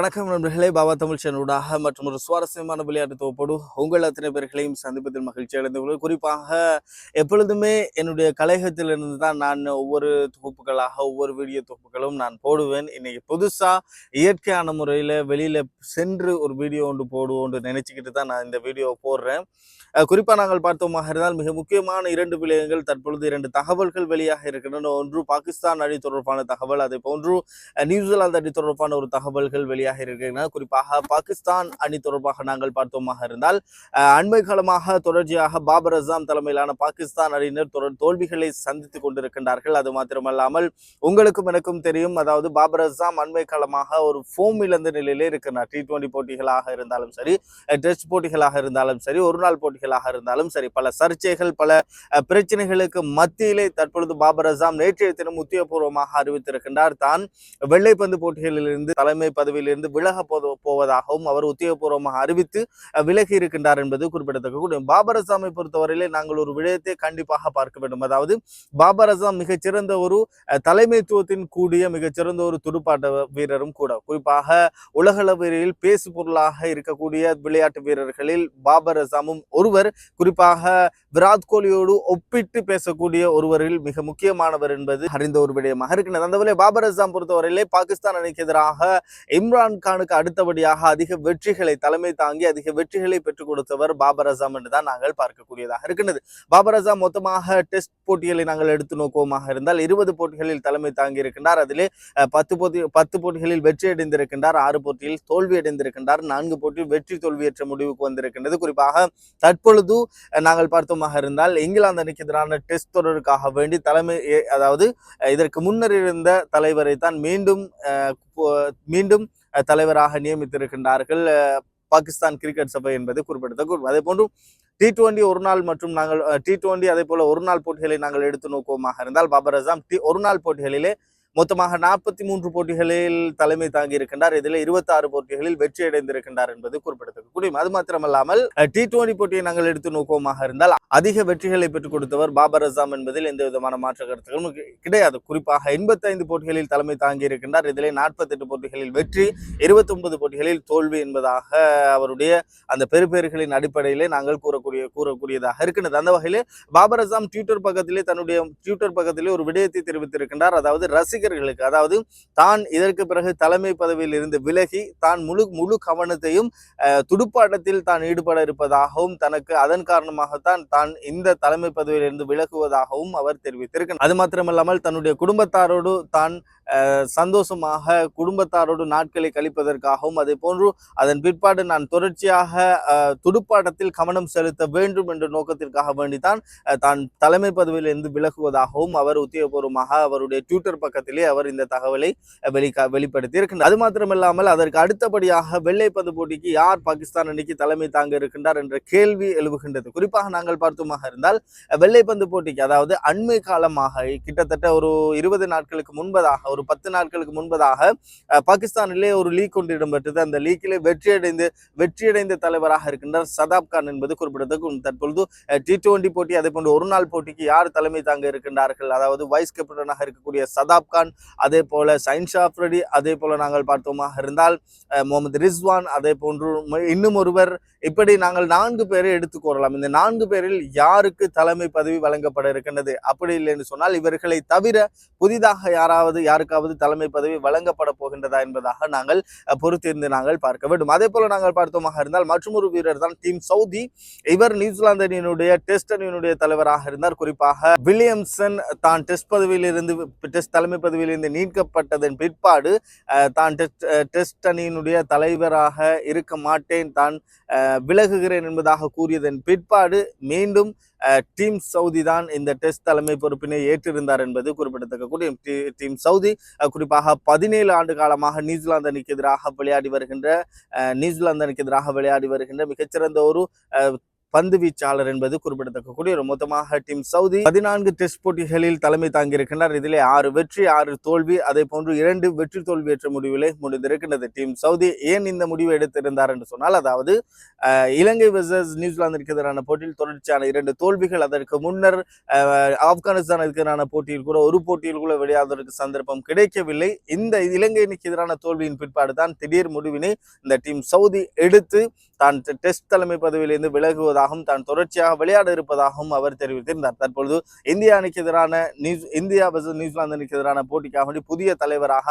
வணக்கம் நண்பர்களே பாபா தமிழ் சேனலூடாக மற்றும் ஒரு சுவாரஸ்யமான விளையாட்டு தொகுப்போடு உங்கள் அத்தனை பேர்களையும் சந்திப்பதில் மகிழ்ச்சி அடைந்துள்ளது குறிப்பாக எப்பொழுதுமே என்னுடைய கலையகத்திலிருந்து தான் நான் ஒவ்வொரு தொகுப்புகளாக ஒவ்வொரு வீடியோ தொகுப்புகளும் நான் போடுவேன். இன்னைக்கு புதுசாக இயற்கையான முறையில் வெளியில சென்று ஒரு வீடியோ ஒன்று போடுவோம்னு நினச்சிக்கிட்டு தான் நான் இந்த வீடியோ போடுறேன். குறிப்பாக நாங்கள் பார்த்தோமாக இருந்தால் மிக முக்கியமான இரண்டு விளையங்கள் தற்பொழுது இரண்டு தகவல்கள் வெளியாக இருக்கின்றன. ஒன்று பாகிஸ்தான் அணி தொடர்பான தகவல் அதே போன்று நியூசிலாந்து அணி தொடர்பான ஒரு தகவல்கள் வெளியாக இருக்கின்றன குறிப்பாக பாகிஸ்தான் அணி தொடர்பாக நாங்கள் பார்த்தோமாக இருந்தால் அண்மை காலமாக தொடர்ச்சியாக பாபர் அசாம் தலைமையிலான பாகிஸ்தான் அணியினர் தொடர் தோல்விகளை சந்தித்துக் கொண்டிருக்கின்றார்கள். அது மாத்திரமல்லாமல் உங்களுக்கும் எனக்கும் தெரியும் அதாவது பாபர் அசாம் அண்மை காலமாக ஒரு ஃபோம் இழந்த நிலையிலே இருக்கிறார். டி டுவெண்டி போட்டிகளாக இருந்தாலும் சரி டெஸ்ட் போட்டிகளாக இருந்தாலும் சரி ஒரு நாள் போட்டிகளாக இருந்தாலும் சரி பல சர்ச்சைகள் பல பிரச்சனைகளுக்கு மத்தியிலே தற்பொழுது பாபர் அசாம் நேற்றைய தினம் உத்தியோகபூர்வமாக அறிவித்திருக்கின்றார். தான் வெள்ளைப்பந்து போட்டிகளிலிருந்து தலைமை பதவியிலிருந்து விலக போவதாகவும் அவர் உத்தியோகபூர்வமாக அறிவித்து விலகி இருக்கின்றார் என்பது குறிப்பிடத்தக்க கூடிய பாபர் அசாமை பொறுத்தவரையிலே நாங்கள் ஒரு விடயத்தை கண்டிப்பாக பார்க்க வேண்டும். அதாவது பாபர் அசாம் மிகச்சிறந்த ஒரு தலைமைத்துவத்தின் கூடிய மிகச்சிறந்த ஒரு துடுப்பாட்ட வீரரும் கூட. குறிப்பாக உலகளவில் பேசு பொருளாக இருக்கக்கூடிய விளையாட்டு வீரர்களில் பாபர் அசாமும் ஒருவர். குறிப்பாக விராட் கோலியோடு ஒப்பிட்டு பேசக்கூடிய ஒருவரில் மிக முக்கியமானவர் என்பது அறிந்த ஒரு விடயமாக இருக்கிறது அந்த வகையில் பாபர் அசாம் பொறுத்தவரையிலே பாகிஸ்தான் அணிக்கு எதிராக இம்ரான் கானுக்கு அடுத்தபடியாக அதிக வெற்றிகளை தலைமை தாங்கி அதிக வெற்றிகளை பெற்றுக் கொடுத்தவர் பாபர் அசாம் என்றுதான் நாங்கள் பார்க்கக்கூடியதாக இருக்கிறது பாபர் அசாம் மொத்தமாக டெஸ்ட் போட்டிகளை நாங்கள் எடுத்து நோக்குவோமாக இருந்தால் இருபது போட்டிகளில் தலைமை தாங்கி இருக்கின்றார். அதிலே பத்து போட்டி பத்து போட்டிகளில் வெற்றி அடைந்திருக்கின்றார் ஆறு போட்டியில் தோல்வி அடைந்திருக்கின்றார் நான்கு போட்டியில் வெற்றி தோல்வியற்ற முடிவுக்கு வந்திருக்கின்றது. குறிப்பாக தற்பொழுது நாங்கள் பார்த்தோமாக இருந்தால் இங்கிலாந்து அணிக்கு எதிரான டெஸ்ட் தொடருக்காக வேண்டி தலைமை அதாவது இதற்கு முன்னர் இருந்த தலைவரை தான் மீண்டும் மீண்டும் தலைவராக நியமித்திருக்கின்றார்கள். பாகிஸ்தான் கிரிக்கெட் சபை என்பது குறிப்பிடத்தக்க அதே போன்று டி டுவெண்டி ஒரு நாள் மற்றும் நாங்கள் டி டுவெண்டி அதே போல ஒரு நாள் போட்டிகளை நாங்கள் எடுத்து நோக்குவோமாக இருந்தால் பாபர் அசாம் டி ஒரு நாள் போட்டிகளிலே மொத்தமாக நாற்பத்தி மூன்று போட்டிகளில் தலைமை தாங்கி இருக்கின்றார். இதில் இருபத்தி ஆறு போட்டிகளில் வெற்றி அடைந்திருக்கின்றார் என்பது குறிப்பிடத்தக்க அது மாத்திரமல்லாமல் டி டுவெண்டி போட்டியை நாங்கள் எடுத்து நோக்கமாக இருந்தால் அதிக வெற்றிகளை பெற்றுக் கொடுத்தவர் பாபர் அசாம் என்பதில் எந்த விதமான மாற்ற கருத்துகளும் கிடையாது. குறிப்பாக எண்பத்தைந்து போட்டிகளில் தலைமை தாங்கி இருக்கின்றார். இதிலே நாற்பத்தெட்டு போட்டிகளில் வெற்றி இருபத்தி ஒன்பது போட்டிகளில் தோல்வி என்பதாக அவருடைய அந்த பெறுபேறுகளின் அடிப்படையிலே நாங்கள் கூறக்கூடிய கூறக்கூடியதாக இருக்கின்றது. அந்த வகையிலே பாபர் அசாம் ட்விட்டர் பக்கத்திலே தன்னுடைய ட்விட்டர் பக்கத்திலே ஒரு விடயத்தை தெரிவித்திருக்கின்றார். அதாவது ரசிகர்களுக்கு அதாவது தான் இதற்கு பிறகு தலைமை பதவியில் இருந்து விலகி தான் முழு முழு கவனத்தையும் அஹ், துடுப்பாட்டத்தில் தான் ஈடுபட இருப்பதாகவும் தனக்கு அதன் காரணமாகத்தான் தான் இந்த தலைமை பதவியில் இருந்து விலகுவதாகவும் அவர் தெரிவித்திருக்கிறார். அது மாத்திரமல்லாமல் தன்னுடைய குடும்பத்தாரோடு தான் சந்தோஷமாக குடும்பத்தாரோடு நாட்களை கழிப்பதற்காகவும் அதே போன்று அதன் பிற்பாடு நான் தொடர்ச்சியாக துடுப்பாட்டத்தில் கவனம் செலுத்த வேண்டும் என்ற நோக்கத்திற்காக வேண்டித்தான் தான் தலைமை பதவியிலிருந்து விலகுவதாகவும் அவர் உத்தியோகபூர்வமாக அவருடைய ட்விட்டர் பக்கத்திலே அவர் இந்த தகவலை வெளி வெளிப்படுத்தி இருக்கின்றார் அது மாத்திரமில்லாமல் அதற்கு அடுத்தபடியாக வெள்ளைப்பந்து போட்டிக்கு யார் பாகிஸ்தான் அணிக்கு தலைமை தாங்க இருக்கின்றார் என்ற கேள்வி எழுவுகின்றது குறிப்பாக நாங்கள் பார்த்தோமாக இருந்தால் வெள்ளைப்பந்து போட்டிக்கு அதாவது அண்மை காலமாக கிட்டத்தட்ட ஒரு இருபது நாட்களுக்கு முன்பதாக ஒரு பத்து நாட்களுக்கு முன்பதாக பாகிஸ்தானிலே ஒரு லீக் ஒன்று இடம்பெற்றது. அந்த லீக்கிலே வெற்றியடைந்து வெற்றியடைந்த தலைவராக இருக்கின்றார் சதாப் கான் என்பது குறிப்பிடத்தக்க தற்பொழுது டி டுவெண்டி போட்டி அதே போன்ற ஒரு நாள் போட்டிக்கு யார் தலைமை தாங்க இருக்கின்றார்கள்? அதாவது வைஸ் கேப்டனாக இருக்கக்கூடிய சதாப் கான் அதே போல சைன்ஸ் ஆஃப்ரெடி அதே போல நாங்கள் பார்த்தோமாக இருந்தால் முகமது ரிஸ்வான் அதே போன்று இன்னும் ஒருவர் இப்படி நாங்கள் நான்கு பேரை எடுத்துக் கூறலாம். இந்த நான்கு பேரில் யாருக்கு தலைமை பதவி வழங்கப்பட இருக்கின்றது? அப்படி இல்லை என்று சொன்னால் இவர்களை தவிர புதிதாக யாராவது யாருக்கு யாருக்காவது தலைமை பதவி வழங்கப்பட போகின்றதா என்பதாக நாங்கள் பொறுத்திருந்து நாங்கள் பார்க்க வேண்டும். அதே போல நாங்கள் பார்த்தோமாக இருந்தால் மற்றொரு வீரர் தான் டீம் சவுதி. இவர் நியூசிலாந்து அணியினுடைய டெஸ்ட் அணியினுடைய தலைவராக இருந்தார். குறிப்பாக வில்லியம்சன் தான் டெஸ்ட் பதவியிலிருந்து டெஸ்ட் தலைமை பதவியிலிருந்து நீக்கப்பட்டதன் பிற்பாடு தான் டெஸ்ட் டெஸ்ட் அணியினுடைய தலைவராக இருக்க மாட்டேன் தான் விலகுகிறேன் என்பதாக கூறியதன் பிற்பாடு மீண்டும் டீம் சவுதி தான் இந்த டெஸ்ட் தலைமை பொறுப்பினை ஏற்றிருந்தார் என்பது குறிப்பிடத்தக்கக்கூடிய டீம் சவுதி. குறிப்பாக பதினேழு ஆண்டு காலமாக நியூசிலாந்து அணிக்கு எதிராக விளையாடி வருகின்ற அஹ், நியூசிலாந்து அணிக்கு எதிராக விளையாடி வருகின்ற மிகச்சிறந்த ஒரு அஹ், பந்து வீச்சாளர் என்பது குறிப்பிடத்தக்கக்கூடிய ஒரு மொத்தமாக டீம் சவுதி பதினான்கு டெஸ்ட் போட்டிகளில் தலைமை தாங்கியிருக்கின்றார். இதிலே ஆறு வெற்றி ஆறு தோல்வி அதே போன்று இரண்டு வெற்றி தோல்வியற்ற முடிவிலே முடிந்திருக்கின்றது டீம் சவுதி. ஏன் இந்த முடிவை எடுத்திருந்தார் என்று சொன்னால் அதாவது இலங்கை வெர்சஸ் நியூசிலாந்திற்கு எதிரான போட்டியில் தொடர்ச்சியான இரண்டு தோல்விகள் அதற்கு முன்னர் அஹ், ஆப்கானிஸ்தானுக்கு எதிரான போட்டியில் கூட ஒரு போட்டியில் கூட விளையாடுவதற்கு சந்தர்ப்பம் கிடைக்கவில்லை. இந்த இலங்கை அணிக்கு எதிரான தோல்வியின் பிற்பாடு தான் திடீர் முடிவினை இந்த டீம் சவுதி எடுத்து தான் டெஸ்ட் தலைமை பதவியிலிருந்து இருப்பதாகவும் தான் தொடர்ச்சியாக விளையாட இருப்பதாகவும் அவர் தெரிவித்திருந்தார். தற்பொழுது இந்திய அணிக்கு எதிரான நியூஸ் இந்தியா versus நியூசிலாந்து அணிக்கு எதிரான போட்டிக்காக வேண்டி புதிய தலைவராக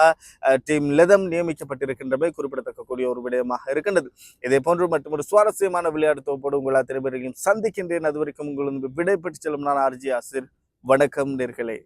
டீம் லெதம் நியமிக்கப்பட்டிருக்கின்றமை குறிப்பிடத்தக்கக்கூடிய ஒரு விடயமாக இருக்கின்றது. இதே போன்று மற்றும் ஒரு சுவாரஸ்யமான விளையாட்டு தொகுப்போடு உங்களால் அத்தனை சந்திக்கின்றேன். அது வரைக்கும் உங்களுக்கு விடைபெற்று செல்லும் நான் ஆர்ஜி ஆசிர். வணக்கம் நேர்களே.